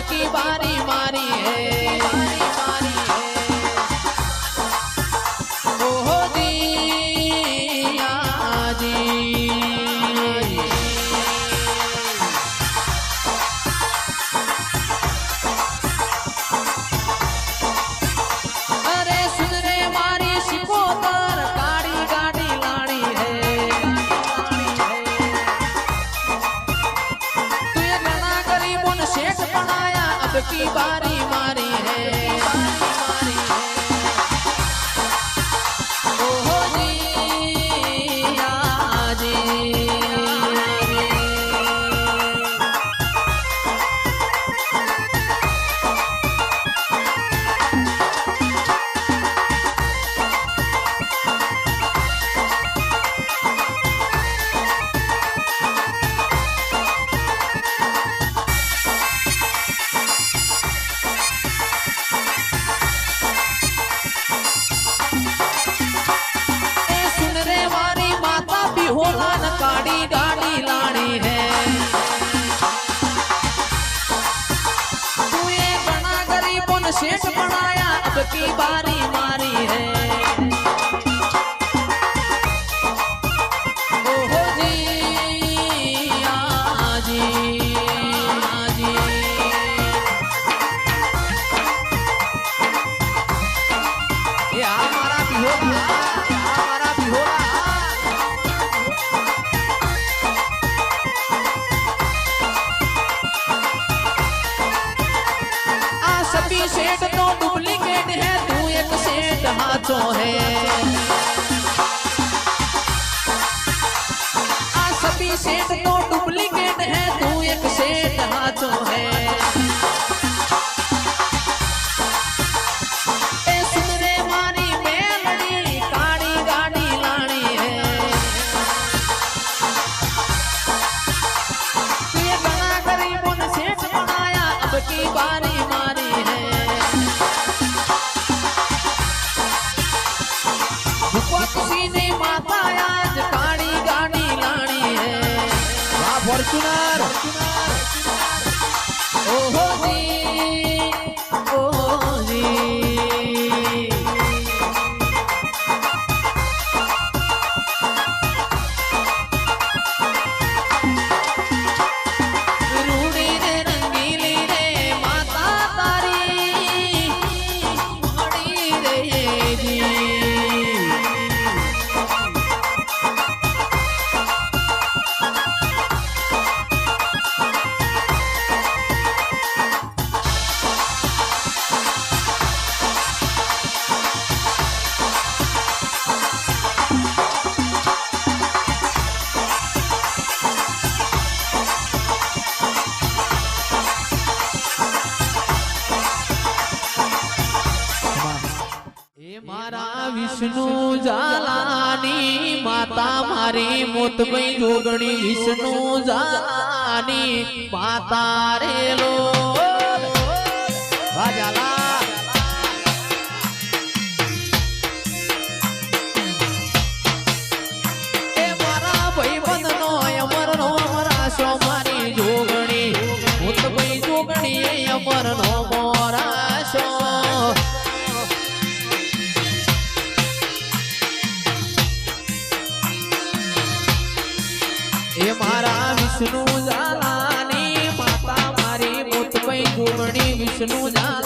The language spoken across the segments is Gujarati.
की बारी मारी है। happy. હે આ સતી શેઠ તો પાયા જ કાળી ગાડી લાણી ઓહો. વિષ્ણુ જાલાની માતા મારી મોતભાઈ જોગણી વિષ્ણુ જાલાની માતા રે લો. જાલા વિષ્ણુ જાલાની માતા મારી મુતભાઈ ગુમણી વિષ્ણુ જાલા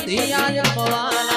રાઠોડની સદિયા